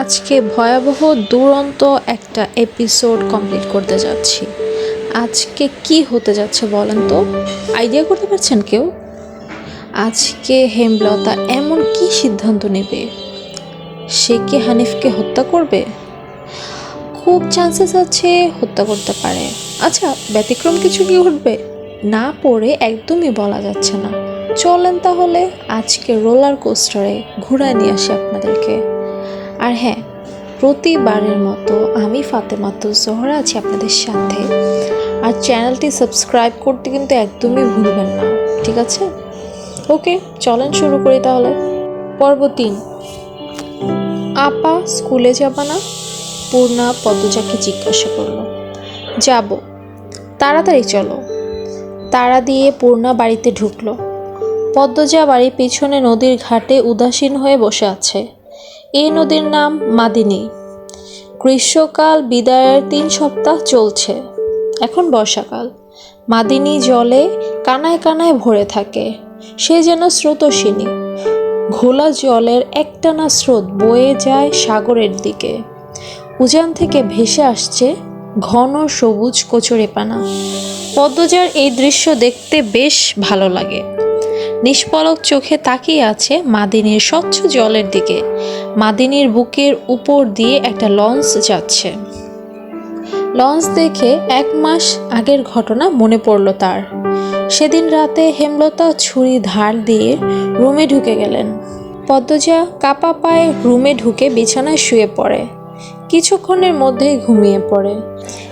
আজকে ভয়াবহ দুরন্ত একটা এপিসোড কমপ্লিট করতে যাচ্ছি। আজকে কি হতে যাচ্ছে বলেন তো? আইডিয়া করতে পারছেন কেউ? আজকে হেমলতা এমন কি সিদ্ধান্ত নেবে? সে কি হানিফকে হত্যা করবে? খুব চান্সেস আছে হত্যা করতে পারে। আচ্ছা ব্যতিক্রম কিছু কি ঘটবে? না পড়ে একদমই বলা যাচ্ছে না। চলেন তাহলে আজকে রোলার কোস্টারে ঘুরায় নিয়ে আসি আপনাদেরকে। আর হ্যাঁ প্রতিবারের মতো আমি ফাতেমাতু জোহরা আছি আপনাদের সাথে। আর চ্যানেলটি সাবস্ক্রাইব করতে কিন্তু একদমই ভুলবেন না, ঠিক আছে? ওকে, চলেন শুরু করি তাহলে। পর্ব তিন। আপা স্কুলে যাবা না? পূর্ণা পদ্মজাকে জিজ্ঞাসা করল। যাব। তাড়াতাড়ি চলো। তাড়া দিয়ে পূর্ণা বাড়িতে ঢুকলো। পদ্মজা বাড়ির পিছনে নদীর ঘাটে উদাসীন হয়ে বসে আছে। এই নদীর নাম মাদিনী। গ্রীষ্মকাল বিদায়ের তিন সপ্তাহ চলছে। এখন বর্ষাকাল। মাদিনী জলে কানায় কানায় ভরে থাকে। সে যেন স্রোতস্বিনী। ঘোলা জলের একটানা স্রোত বয়ে যায় সাগরের দিকে। উজান থেকে ভেসে আসছে ঘন সবুজ কচুরিপানা। পদ্মজার এই দৃশ্য দেখতে বেশ ভালো লাগে। নিষ্পলক চোখে তাকিয়ে আছে মাদিনীর স্বচ্ছ জলের দিকে। মাদিনীর বুকের উপর দিয়ে একটা লঞ্চ যাচ্ছে। লঞ্চ দেখে এক মাস আগের ঘটনা মনে পড়ল তার। সেদিন রাতে হেমলতা ছুরি ধার দিয়ে রুমে ঢুকে গেলেন। পদ্মজা কাপা পায়ে রুমে ঢুকে বিছানায় শুয়ে পড়ে। কিছুক্ষণের মধ্যেই ঘুমিয়ে পড়ে।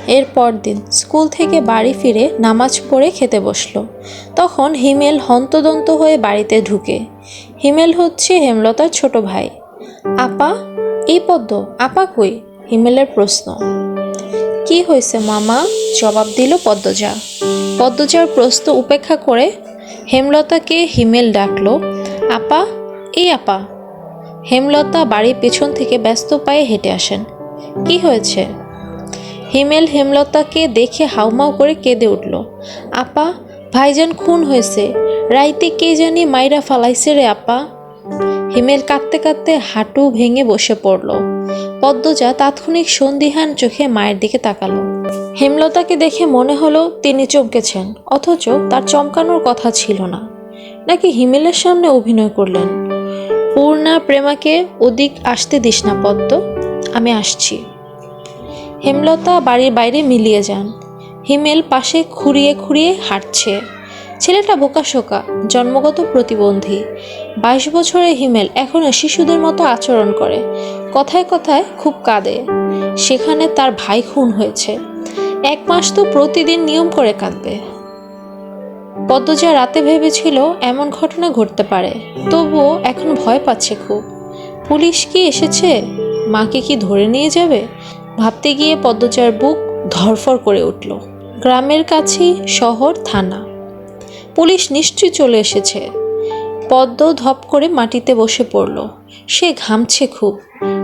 এরপর দিন স্কুল থেকে বাড়ি ফিরে নামাজ পড়ে খেতে বসল। তখন হিমেল হন্তদন্ত হয়ে বাড়িতে ঢুকে। হিমেল হচ্ছে হেমলতার ছোট ভাই। আপা, এই পদ্ম, আপা কই? হিমেলের প্রশ্ন। কি হয়েছে মামা? জবাব দিল পদ্মজা। পদ্মজার প্রশ্ন উপেক্ষা করে হেমলতাকে হিমেল ডাকলো, আপা, এই আপা। হেমলতা বাড়ির পেছন থেকে ব্যস্ত পায়ে হেঁটে আসেন। কি হয়েছে? হিমেল হেমলতাকে দেখে হাউমাউ করে কেঁদে উঠল। আপা, ভাইজান খুন হয়েছে। রাইতে কে জানি মাইরা ফালাইছে রে আপা। হিমেল কাঁদতে কাঁদতে হাঁটু ভেঙে বসে পড়ল। পদ্মজা তাৎক্ষণিক সন্দিহান চোখে মায়ের দিকে তাকালো। হেমলতাকে দেখে মনে হলো তিনি চমকেছেন, অথচ তার চমকানোর কথা ছিল না। নাকি হিমেলের সামনে অভিনয় করলেন? পূর্ণা, প্রেমাকে ওদিক আসতে দিস না পদ্ম। আমি আসছি। হেমলতা বাড়ির বাইরে মিলিয়ে যান। হিমেল পাশে খুঁড়িয়ে খুঁড়িয়ে হাঁটছে। ছেলেটা বোকাশোকা, জন্মগত প্রতিবন্ধী। বাইশ বছরের হিমেল এখনও শিশুদের মতো আচরণ করে। কথায় কথায় খুব কাঁদে। সেখানে তার ভাই খুন হয়েছে। এক মাস তো প্রতিদিন নিয়ম করে কাঁদবে। পদ্মজা রাতে ভেবেছিল এমন ঘটনা ঘটতে পারে। তবুও এখন ভয় পাচ্ছে খুব। পুলিশ কি এসেছে? মাকে কি ধরে নিয়ে যাবে? ভাবতে গিয়ে পদ্মজার বুক ধরফর করে উঠল। গ্রামের কাছেই শহর থানা। পুলিশ নিশ্চয়ই চলে এসেছে। পদ্ম ধপ করে মাটিতে বসে পড়ল। সে ঘামছে খুব।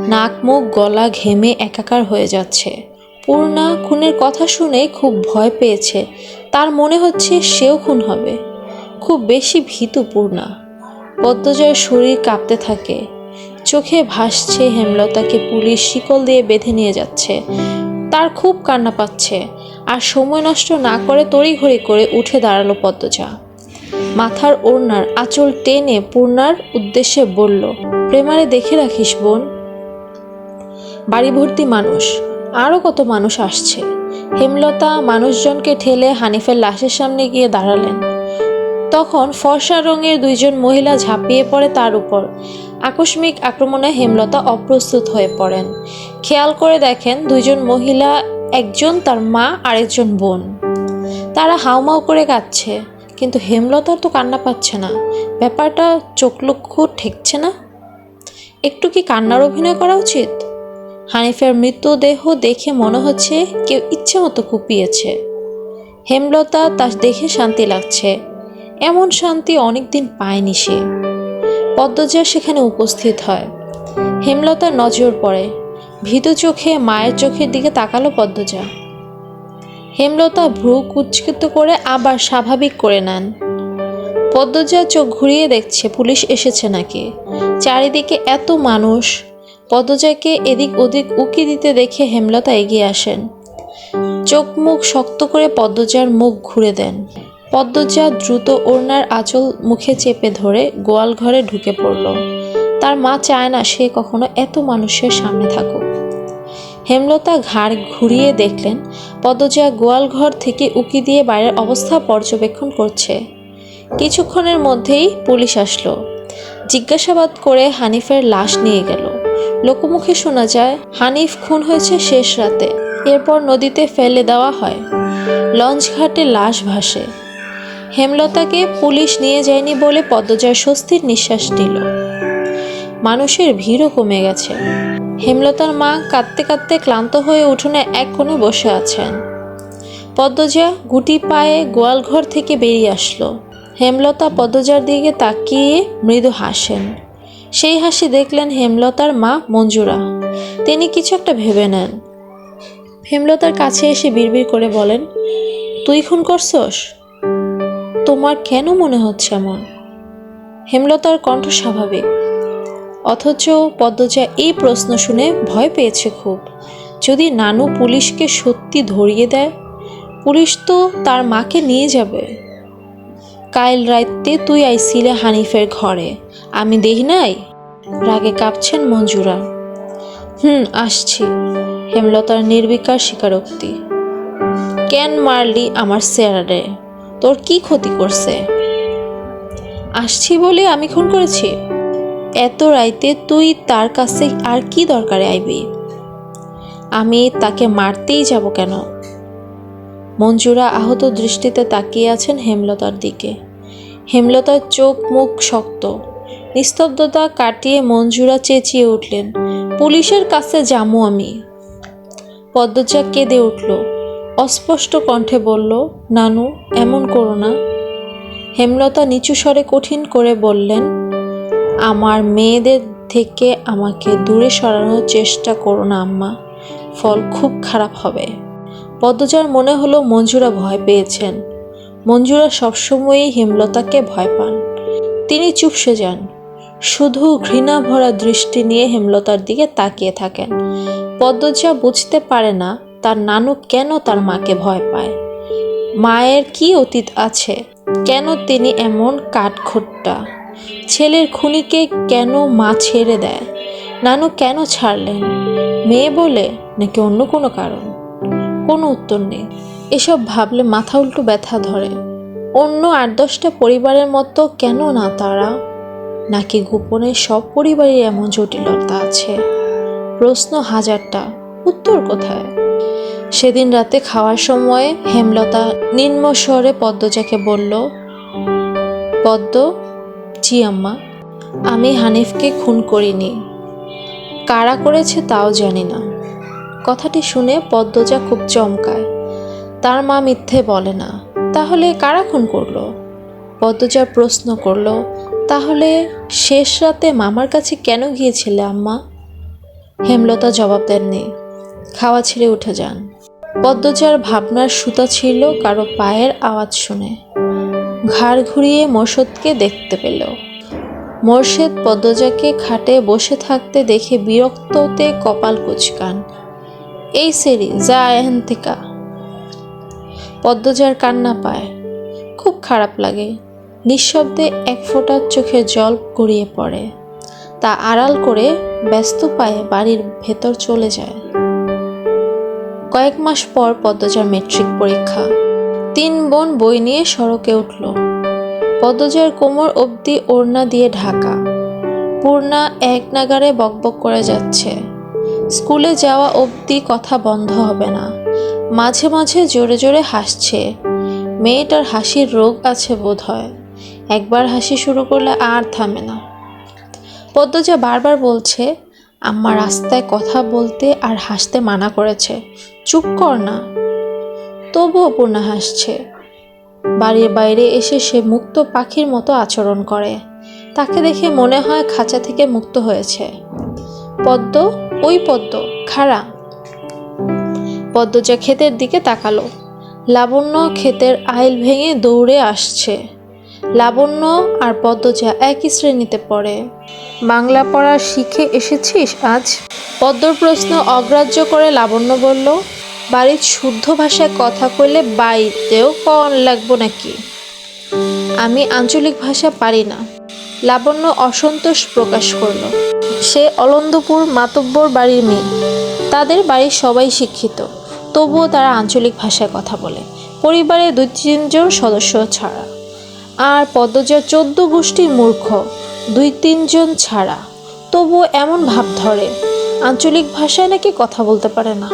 নাক, মুখ, গলা ঘেমে একাকার হয়ে যাচ্ছে। পূর্ণা খুনের কথা শুনে খুব ভয় পেয়েছে। তার মনে হচ্ছে সেও খুন হবে। খুব বেশি ভীতু পূর্ণা। পদ্মজয়ের শরীর কাঁপতে থাকে। চোখে ভাসছে হেমলতাকে পুলিশ শিকল দিয়ে বেঁধে নিয়ে যাচ্ছে। তার খুব কান্না পাচ্ছে। আর সময় নষ্ট না করে তড়িঘড়ি করে উঠে দাঁড়াল পদ্মজা। মাথার ওড়নার আঁচল টেনে পূর্ণার উদ্দেশ্যে বলল, প্রেমারে দেখে রাখিস বোন। বাড়ি ভর্তি মানুষ আরও কত মানুষ আসছে? হেমলতা মানুষজনকে ঠেলে হানিফের লাশের সামনে গিয়ে দাঁড়ালেন। তখন ফর্সা রঙের দুইজন মহিলা ঝাঁপিয়ে পড়ে তার উপর। আকস্মিক আক্রমণে হেমলতা অপ্রস্তুত হয়ে পড়েন। খেয়াল করে দেখেন দুইজন মহিলা, একজন তার মা, আরেকজন বোন। তারা হাউমাউ করে কাঁদছে, কিন্তু হেমলতার তো কান্না পাচ্ছে না। ব্যাপারটা চোখ লক্ষ্য ঠেকছে না? একটু কি কান্নার অভিনয় করা উচিত? হানিফের মৃতদেহ দেখে মনে হচ্ছে কেউ ইচ্ছে মতো কুপিয়েছে। হেমলতা তা দেখে শান্তি লাগছে। এমন শান্তি অনেকদিন পায়নি সে। পদ্মজা সেখানে উপস্থিত হয়। হেমলতার নজর পড়ে। ভীত চোখে, মায়ের চোখের দিকে তাকালো পদ্মজা। হেমলতা ভ্রু কুচকিত করে আবার স্বাভাবিক করে নেন। পদ্মজা চোখ ঘুরিয়ে দেখছে, পুলিশ এসেছে নাকি? চারিদিকে এত মানুষ। পদ্মজাকে এদিক ওদিক উকি দিতে দেখে হেমলতা এগিয়ে আসেন। চোখ মুখ শক্ত করে পদ্মজার মুখ ঘুরে দেন। পদ্মজা দ্রুত ওড়নার আঁচল মুখে চেপে ধরে গোয়াল ঘরে ঢুকে পড়ল। তার মা চায় না সে কখনো এত মানুষের সামনে থাকুক। হেমলতা ঘাড় ঘুরিয়ে দেখলেন, পদ্মজা গোয়াল ঘর থেকে উকি দিয়ে বাইরের অবস্থা পর্যবেক্ষণ করছে। কিছুক্ষণের মধ্যেই পুলিশ আসলো। জিজ্ঞাসাবাদ করে হানিফের লাশ নিয়ে গেল। লোকমুখে শোনা যায়, হানিফ খুন হয়েছে শেষ রাতে। এরপর নদীতে ফেলে দেওয়া হয়। লঞ্চ ঘাটে লাশ ভাসে। হেমলতাকে পুলিশ নিয়ে যায়নি বলে পদ্মজার স্বস্তির নিঃশ্বাস নিল। মানুষের ভিড়ও কমে গেছে। হেমলতার মা কাঁদতে কাঁদতে ক্লান্ত হয়ে উঠোনে এক কোণে বসে আছেন। পদ্মজা গুটি পায়ে গোয়ালঘর থেকে বেরিয়ে আসলো। হেমলতা পদ্মজার দিকে তাকিয়ে মৃদু হাসেন। সেই হাসি দেখলেন হেমলতার মা মঞ্জুরা। তিনি কিছু একটা ভেবে নেন। হেমলতার কাছে এসে বিড়বিড় করে বলেন, তুই খুন করছস? তোমার কেন মনে হচ্ছে এমন? হেমলতার কণ্ঠ স্বাভাবিক। অথচ পদ্মজা এই প্রশ্ন শুনে ভয় পেয়েছে খুব। যদি নানু পুলিশকে সত্যি ধরিয়ে দেয়, পুলিশ তো তার মাকে নিয়ে যাবে। কাইল রাইতে তুই আইছিলে হানিফের ঘরে। আমি দেখি নাই? রাগে কাঁপছেন মঞ্জুরা। হুম, আসছি। হেমলতার নির্বিকার স্বীকারোক্তি। কেন মারলি আমার চেয়ারে তোর কি ক্ষতি করছে? আসছি বলে আমি খুন করেছি? এত রাইতে তুই তার কাছে আর কি দরকারে আইবি? আমি তাকে মারতেই যাব কেন? মঞ্জুরা আহত দৃষ্টিতে তাকিয়ে আছেন হেমলতার দিকে। হেমলতার চোখ মুখ শক্ত। নিস্তব্ধতা কাটিয়ে মঞ্জুরা চেঁচিয়ে উঠলেন, পুলিশের কাছে যামু আমি। পদ্মজা কেঁদে উঠল অস্পষ্ট কণ্ঠে বলল, নানু, এমন করো না। হেমলতা নিচু স্বরে কঠিন করে বললেন, আমার মেয়েদের থেকে আমাকে দূরে সরানোর চেষ্টা করো না, আম্মা। ফল খুব খারাপ হবে। পদ্মজার মনে হলো মঞ্জুরা ভয় পেয়েছেন। মঞ্জুরা সবসময়ই হেমলতাকে ভয় পান। তিনি চুপসে যান। শুধু ঘৃণা ভরা দৃষ্টি নিয়ে হেমলতার দিকে তাকিয়ে থাকেন। পদ্মজা বুঝতে পারে না তার নানু কেন তার মাকে ভয় পায়? মায়ের কি অতীত আছে? কেন তিনি এমন কাঠখোট্টা? ছেলের খুনিকে কেন মা ছেড়ে দেয়? নানু কেন ছাড়লেন? মেয়ে বলে নাকি অন্য কোনো কারণ? কোনো উত্তর নেই। এসব ভাবলে মাথা উল্টো ব্যথা ধরে। অন্য আট দশটা পরিবারের মতো কেন না তারা? নাকি গোপনে সব পরিবারের এমন জটিলতা আছে? প্রশ্ন হাজারটা। উত্তর কোথায়? সেদিন রাতে খাওয়ার সময় হেমলতা নিম্ন স্বরে পদ্মজাকে বলল, পদ্ম, জি আম্মা, আমি হানিফকে খুন করিনি। কারা করেছে তাও জানি না। কথাটি শুনে পদ্মজা খুব চমকায়। তার মা মিথ্যে বলে না। তাহলে কারা খুন করল? পদ্মজা প্রশ্ন করল, তাহলে শেষ রাতে মামার কাছে কেন গিয়েছিলে আম্মা? হেমলতা জবাব দেননি। খাওয়া ছেড়ে উঠে যান। পদ্মজার ভাবনার সুতা ছিল কারও পায়ের আওয়াজ শুনে। ঘাড় ঘুরিয়ে মোর্শেদকে দেখতে পেল। মোর্শেদ পদ্মজাকে খাটে বসে থাকতে দেখে বিরক্ততে কপাল কুচকান। এই সেরি যা এখান থেকে। পদ্মজার কান্না পায়। খুব খারাপ লাগে। নিঃশব্দে এক ফোঁটা চোখে জল গড়িয়ে পড়ে। তা আড়াল করে ব্যস্ত পায়ে বাড়ির ভেতর চলে যায়। কয়েক মাস পর পদ্মজার মেট্রিক পরীক্ষা। তিন বোন বই নিয়ে সড়কে উঠল। পদ্মজার কোমর অবধি ওড়না দিয়ে ঢাকা। পূর্ণা এক নাগারে বকবক করে যাচ্ছে। স্কুলে যাওয়া অবধি কথা বন্ধ হবে না। মাঝে মাঝে জোরে জোরে হাসছে। মেয়েটার হাসির রোগ আছে বোধ হয় একবার হাসি শুরু করলে আর থামে না। পদ্মজা বারবার বলছে আম্মা রাস্তায় কথা বলতে আর হাসতে মানা করেছে। চুপ কর না। তবুও পূর্ণা হাসছে। বাড়ির বাইরে এসে সে মুক্ত পাখির মতো আচরণ করে। তাকে দেখে মনে হয় খাঁচা থেকে মুক্ত হয়েছে। পদ্ম, ওই পদ্ম, খাড়া। পদ্মজা ক্ষেতের দিকে তাকালো, লাবণ্য ক্ষেতের আইল ভেঙে দৌড়ে আসছে। লাবণ্য আর পদ্মজা একই শ্রেণীতে পড়ে। বাংলা পড়া শিখে এসেছিস আজ? পদ্মর প্রশ্ন অগ্রাহ্য করে লাবণ্য বলল, বাড়ির শুদ্ধ ভাষায় কথা কইলে বাড়িতেও কন লাগবো নাকি? আমি আঞ্চলিক ভাষা পারি না। লাবণ্য অসন্তোষ প্রকাশ করল, সে অলন্দপুর মাতব্বর বাড়ির মেয়ে। তাদের বাড়ির সবাই শিক্ষিত, তবুও তারা আঞ্চলিক ভাষায় কথা বলে। পরিবারে দুই তিনজন সদস্য ছাড়া। আর পদ্মজার চোদ্দ গোষ্ঠীর মূর্খ, দুই তিনজন ছাড়া। তবুও এমন ভাব ধরে, আঞ্চলিক ভাষায় নাকি কথা বলতে পারে না।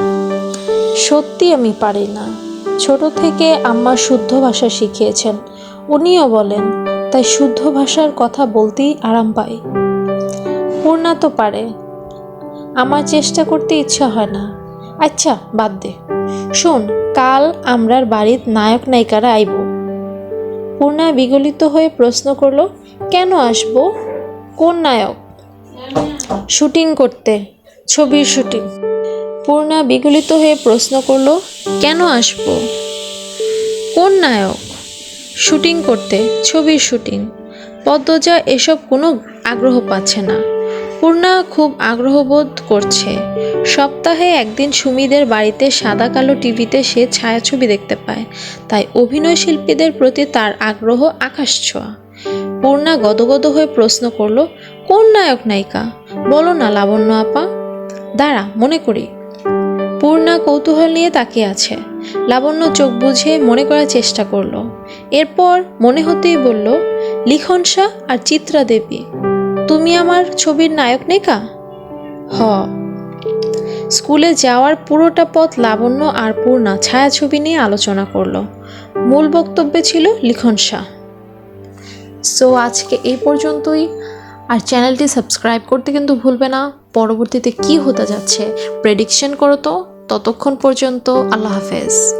সত্যি আমি পারি না। ছোট থেকে আম্মা শুদ্ধ ভাষা শিখিয়েছেন। উনিও বলেন, তাই শুদ্ধ ভাষার কথা বলতেই আরাম পাই। পূর্ণা তো পারে। আমার চেষ্টা করতে ইচ্ছা হয় না। আচ্ছা বাদ দে। শোন, কাল আমরার বাড়ির নায়ক নায়িকারা আইব। পূর্ণা বিগলিত হয়ে প্রশ্ন করল, কেন আসব? কোন নায়ক? শুটিং করতে, ছবির শুটিং। পূর্ণা বিগলিত হয়ে প্রশ্ন করল, কেন আসব? কোন নায়ক? শুটিং করতে, ছবির শুটিং। পদ্মজা এসব কোনো আগ্রহ পাচ্ছে না। পূর্ণা খুব আগ্রহবোধ করছে। সপ্তাহে একদিন সুমিদের বাড়িতে সাদা কালো টিভিতে সে ছায়াছবি দেখতে পায়। তাই অভিনয় শিল্পীদের প্রতি তার আগ্রহ আকাশ ছোঁয়া। পূর্ণা গদগদ হয়ে প্রশ্ন করল, কোন নায়ক নায়িকা? বলো না লাবণ্য আপা। দাঁড়া, মনে করি। পূর্ণা কৌতূহল নিয়ে তাকিয়ে আছে। লাবণ্য চোখ বুঝে মনে করার চেষ্টা করল। এরপর মনে হতেই বলল, লিখন শাহ আর চিত্রা দেবী। তুমি আমার ছবির নায়ক, নেকা? হ। স্কুলে যাওয়ার পুরোটা পথ লাবণ্য আর পূর্ণা ছায়াছবি নিয়ে আলোচনা করল। মূল বক্তব্যে ছিল লিখন শাহ। সো আজকে এই পর্যন্তই। আর চ্যানেলটি সাবস্ক্রাইব করতে কিন্তু ভুলবে না। পরবর্তীতে কি হতে যাচ্ছে প্রেডিকশন করো তো। ততক্ষণ পর্যন্ত আল্লাহ হাফেজ।